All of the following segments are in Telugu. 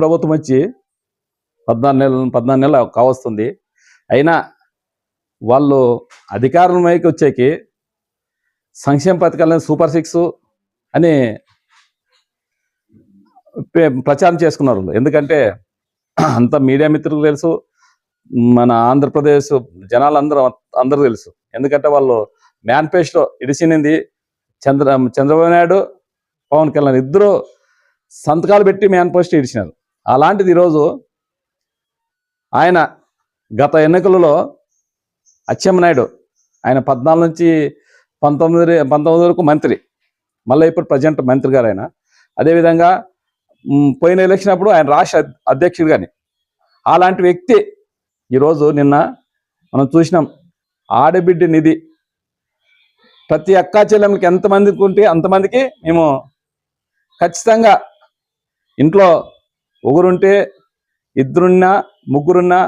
ప్రభుత్వం వచ్చి పద్నాలుగు నెలలు పద్నాలుగు నెలలు కావస్తుంది. అయినా వాళ్ళు అధికారంలోకి వచ్చేకి సంక్షేమ పథకాలను సూపర్ సిక్స్ అని ప్రచారం చేసుకున్నారు ఎందుకంటే అంత మీడియా మిత్రులు తెలుసు మన ఆంధ్రప్రదేశ్ జనాలందరూ అందరూ తెలుసు. ఎందుకంటే వాళ్ళు మేనిఫెస్టో ఇడిసినింది చంద్ర చంద్రబాబు నాయుడు పవన్ కళ్యాణ్ ఇద్దరు సంతకాలు పెట్టి మేనిఫెస్టో ఇడిచినారు అలాంటిది ఈరోజు ఆయన గత ఎన్నికలలో అచ్చెమ్మనాయుడు ఆయన పద్నాలుగు నుంచి పంతొమ్మిది పంతొమ్మిది వరకు మంత్రి మళ్ళీ ఇప్పుడు ప్రజెంట్ మంత్రి గారు ఆయన. అదేవిధంగా పోయిన ఎలక్షన్ అప్పుడు ఆయన రాష్ట్ర అధ్యక్షుడు కానీ అలాంటి వ్యక్తి ఈరోజు నిన్న మనం చూసినాం. ఆడబిడ్డ నిధి. ప్రతి అక్కా చెల్లెమ్మకి ఎంతమందికి ఉంటే అంతమందికి మేము ఖచ్చితంగా ఇంట్లో ఒకరుంటే ఇద్దరున్నా ముగ్గురున్నా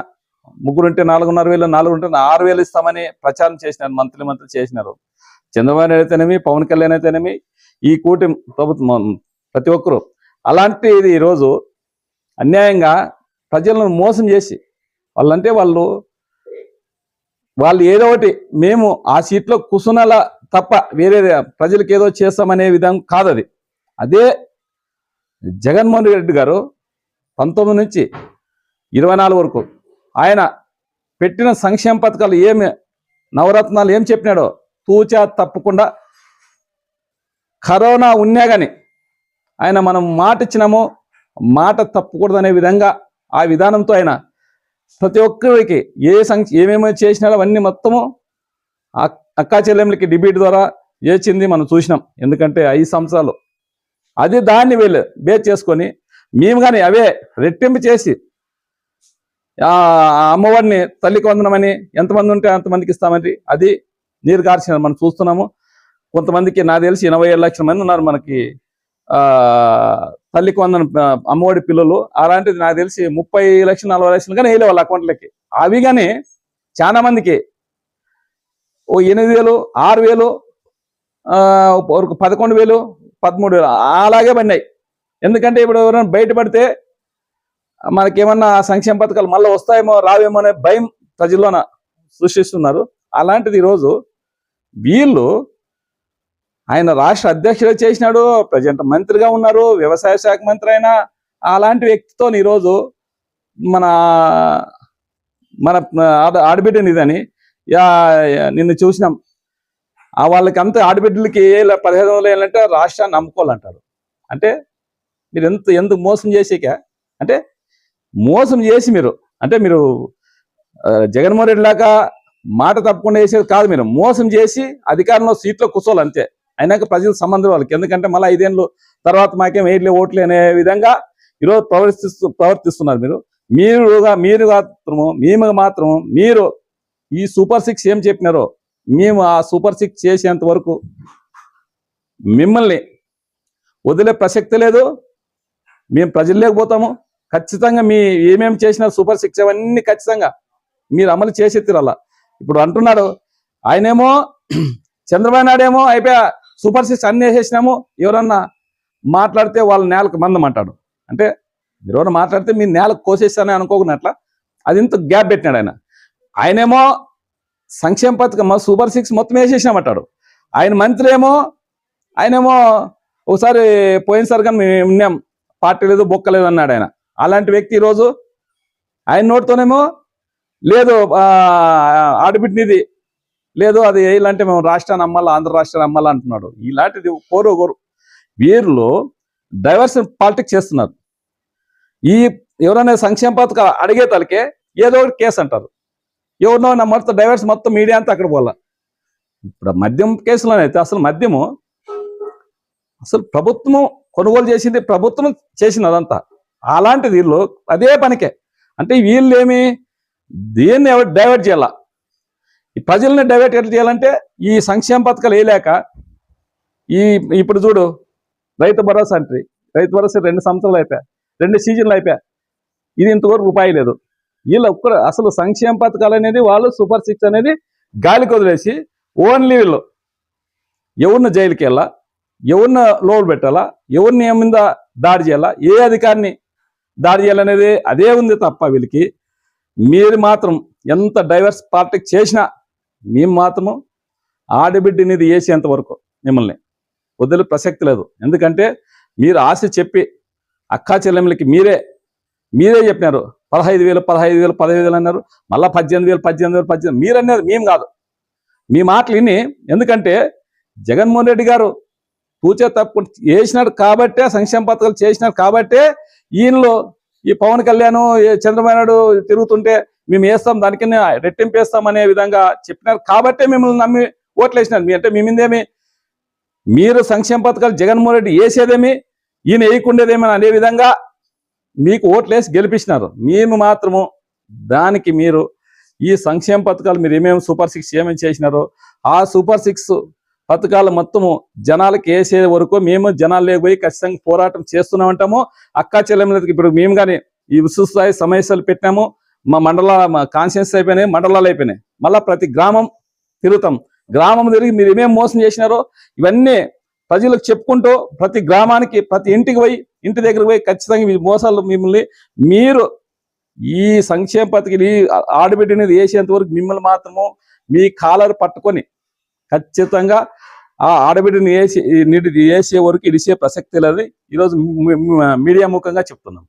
ముగ్గురుంటే నాలుగున్నర వేలు నాలుగుంటే ఆరు వేలు ఇస్తామని ప్రచారం చేసినారు మంత్రి మంత్రి చేసినారు. చంద్రబాబు నాయుడు అయితేనేమి పవన్ కళ్యాణ్ అయితేనేమి ఈ కూటమి ప్రభుత్వం ప్రతి ఒక్కరు. అలాంటిది ఈరోజు అన్యాయంగా ప్రజలను మోసం చేసి వాళ్ళంటే వాళ్ళు వాళ్ళు ఏదో ఒకటి మేము ఆ సీట్లో కూసునలా తప్ప వేరే ప్రజలకు ఏదో చేస్తామనే విధం కాదది. అదే జగన్మోహన్ రెడ్డి గారు పంతొమ్మిది నుంచి ఇరవై నాలుగు వరకు ఆయన పెట్టిన సంక్షేమ పథకాలు ఏమి నవరత్నాలు ఏం చెప్పినాడో తూచా తప్పకుండా కరోనా ఉన్నా కానీ ఆయన మనం మాట ఇచ్చినాము మాట తప్పకూడదనే విధంగా ఆ విధానంతో ఆయన ప్రతి ఒక్కరికి ఏ సంక్ష ఏమేమి చేసినాడో అవన్నీ మొత్తము అక్కా చెల్లెమ్మలకి డిబేట్ ద్వారా ఏచింది మనం చూసినాం. ఎందుకంటే ఐదు సంవత్సరాలు అది దాన్ని వీళ్ళు బేస్ చేసుకొని మేము కానీ అవే రెట్టింపు చేసి ఆ అమ్మవారిని తల్లికి వందనమని ఎంతమంది ఉంటే అంతమందికి ఇస్తామని అది నీరు కార్చిన మనం చూస్తున్నాము. కొంతమందికి నాకు తెలిసి ఎనభై ఏడు లక్షల మంది ఉన్నారు మనకి. తల్లికి వందన అమ్మఒడి పిల్లలు. అలాంటిది నాకు తెలిసి ముప్పై లక్షలు నలభై లక్షలు కానీ వేయలే వాళ్ళ అకౌంట్లకి అవి కానీ చాలా మందికి ఓ ఎనిమిది వేలు ఆరు వేలు పదకొండు వేలు పదమూడు వేలు. అలాగే పడినాయి. ఎందుకంటే ఇప్పుడు ఎవరైనా బయటపడితే మనకేమన్నా సంక్షేమ పథకాలు మళ్ళీ వస్తాయేమో రావేమో అనే భయం ప్రజల్లోన సృష్టిస్తున్నారు. అలాంటిది ఈరోజు వీళ్ళు ఆయన రాష్ట్ర అధ్యక్షుడు చేసినాడు ప్రజెంట్ మంత్రిగా ఉన్నారు వ్యవసాయ శాఖ మంత్రి అయినా అలాంటి వ్యక్తితో ఈరోజు మన మన ఆడ యా- నిన్ను చూసినాం. ఆ వాళ్ళకి అంత ఆడబిడ్డలకి ఏ పదిహేను వందలు ఏంటంటే రాష్ట్రాన్ని నమ్ముకోవాలంటారు. అంటే మీరు ఎంత ఎందుకు మోసం చేసేక? అంటే మోసం చేసి మీరు అంటే మీరు జగన్మోహన్ రెడ్డి లాగా మాట తప్పకుండా వేసేది కాదు మీరు. మోసం చేసి అధికారంలో సీట్లో కూర్చోవాలి అంతే. అయినాక ప్రజల సంబంధం వాళ్ళకి ఎందుకంటే మళ్ళీ ఐదేళ్ళు తర్వాత మాకేం వేయట్లే ఓట్లే అనే విధంగా ఈరోజు ప్రవర్తిస్తూ ప్రవర్తిస్తున్నారు మీరు. మీరుగా మీరు మాత్రము మేము మాత్రము మీరు ఈ సూపర్ సిక్స్ ఏం చెప్పినారో మేము ఆ సూపర్ సిక్స్ చేసేంత వరకు మిమ్మల్ని వదిలే ప్రసక్తి లేదు. మేము ప్రజలు లేకపోతాము ఖచ్చితంగా మీ ఏమేమి చేసిన సూపర్ సిక్స్ అవన్నీ ఖచ్చితంగా మీరు అమలు చేసే తీరాల ఇప్పుడు అంటున్నాడు ఆయనేమో చంద్రబాబు నాయుడు ఏమో అయిపోయా సూపర్ సిక్స్ అన్ని వేసేసినాము. ఎవరన్నా మాట్లాడితే వాళ్ళ నేలకు మందం అంటాడు. అంటే మీరు మాట్లాడితే మీ నేలకు కోసేస్తానని అనుకోకున్నట్ల అది ఇంత గ్యాప్ పెట్టినాడు ఆయన. ఆయనేమో సంక్షేమ పథకం మా సూపర్ సిక్స్ మొత్తం వేసేసినామంటాడు. ఆయన మంత్రి ఏమో ఆయనేమో ఒకసారి పోయినసారి కానీ మేము ఉన్నాం పార్టీ లేదు బొక్క లేదు అన్నాడు ఆయన. అలాంటి వ్యక్తి ఈరోజు ఆయన నోటితోనేమో లేదు ఆ, లేదు అది వేయాలంటే మేము రాష్ట్రాన్ని అమ్మాలా ఆంధ్ర రాష్ట్రాన్ని అమ్మాలా అంటున్నాడు. ఇలాంటిది కోరు కోరు వీరిలో డైవర్షన్ పాలిటిక్స్ చేస్తున్నారు. ఈ ఎవరైనా సంక్షేమ పథకాలు అడిగే తలకే ఏదో ఒకటి కేసు అంటారు. ఎవరినో నా మొత్తం డైవర్స్ మొత్తం మీడియా అంతా అక్కడ పోలా ఇప్పుడు మద్యం మద్యం కేసులోనైతే అసలు మద్యము అసలు ప్రభుత్వం కొనుగోలు చేసింది ప్రభుత్వం చేసింది అదంతా. అలాంటిది వీళ్ళు అదే పనికే. అంటే వీళ్ళు ఏమి దేన్ని ఎవరు డైవర్ట్ చేయాల? ఈ ప్రజల్ని డైవర్ట్ ఎట్లా చేయాలంటే ఈ సంక్షేమ పథకాలు వేయలేక ఈ ఇప్పుడు చూడు రైతు భరోసా అంటే రైతు భరోసా రెండు సంవత్సరాలు అయిపోయా రెండు సీజన్లు అయిపోయా ఇది ఇంతవరకు రూపాయి లేదు. వీళ్ళు ఒక్కరు అసలు సంక్షేమ పథకాలు అనేది వాళ్ళు సూపర్ సిక్స్ అనేది గాలికి వదిలేసి ఓన్లీ వీళ్ళు ఎవరిని జైలుకి వెళ్ళా ఎవరిని లోడ్ పెట్టాలా ఎవరిని ఏ మీద దాడి చేయాలా ఏ అధికారిని దాడి చేయాలనేది అదే ఉంది తప్ప వీళ్ళకి. మీరు మాత్రం ఎంత డైవర్స్ పార్టీకి చేసినా మేము మాత్రము ఆడబిడ్డ అనేది వేసేంత వరకు మిమ్మల్ని వదిలే ప్రసక్తి లేదు. ఎందుకంటే మీరు ఆశ చెప్పి అక్కా చెల్లెమ్మలకి మీరే మీరే చెప్పినారు. పదహైదు వేలు పదహైదు వేలు పదహైదు వేలు అన్నారు. మళ్ళీ పద్దెనిమిది వేలు పద్దెనిమిది వేలు పద్దెనిమిది మీరు అనేది మేము కాదు. మీ మాటలు విని ఎందుకంటే జగన్మోహన్ రెడ్డి గారు తూచే తప్పు చేసినాడు కాబట్టే సంక్షేమ పథకాలు చేసినాడు కాబట్టే ఈయనలో ఈ పవన్ కళ్యాణ్ చంద్రబాబు నాయుడు తిరుగుతుంటే మేము వేస్తాం దానికన్నా రెట్టింపు వేస్తాం అనే విధంగా చెప్పినారు కాబట్టే మిమ్మల్ని నమ్మి ఓట్లు వేసినారు. మీ అంటే మేమిందేమి మీరు సంక్షేమ పథకాలు జగన్మోహన్ రెడ్డి వేసేదేమి? ఈయన వేయకుండేదేమని అనే విధంగా మీకు ఓట్లేసి గెలిపించినారు. మేము మాత్రము దానికి మీరు ఈ సంక్షేమ పథకాలు మీరు ఏమేమి సూపర్ సిక్స్ ఏమేమి చేసినారో ఆ సూపర్ సిక్స్ పథకాలు మొత్తము జనాలకు వేసే వరకు మేము జనాలు లేకపోయి ఖచ్చితంగా పోరాటం చేస్తూనే ఉంటాము అక్కా చెల్లెమ్మలకి ఇప్పుడు మేము కానీ ఈ విశ్వస్థాయి సమస్యలు పెట్టినాము. మా మండల మా కాన్షియన్స్ అయిపోయినాయి మండలాలు అయిపోయినాయి. మళ్ళీ ప్రతి గ్రామం తిరుగుతాం. గ్రామం తిరిగి మీరు ఏమేమి మోసం చేసినారో ఇవన్నీ ప్రజలకు చెప్పుకుంటూ ప్రతి గ్రామానికి ప్రతి ఇంటికి పోయి ఇంటి దగ్గరికి పోయి ఖచ్చితంగా మీ మోసాలు మిమ్మల్ని మీరు ఈ సంక్షేమ పథకం ఈ ఆడబిడ్డ అనేది వేసేంత వరకు మిమ్మల్ని మాత్రము మీ కాలర్ పట్టుకొని ఖచ్చితంగా ఆ ఆడబిడ్డని వేసి వేసే వరకు ఇడిసే ప్రసక్తి లేదని ఈరోజు మీడియా ముఖంగా చెప్తున్నాం.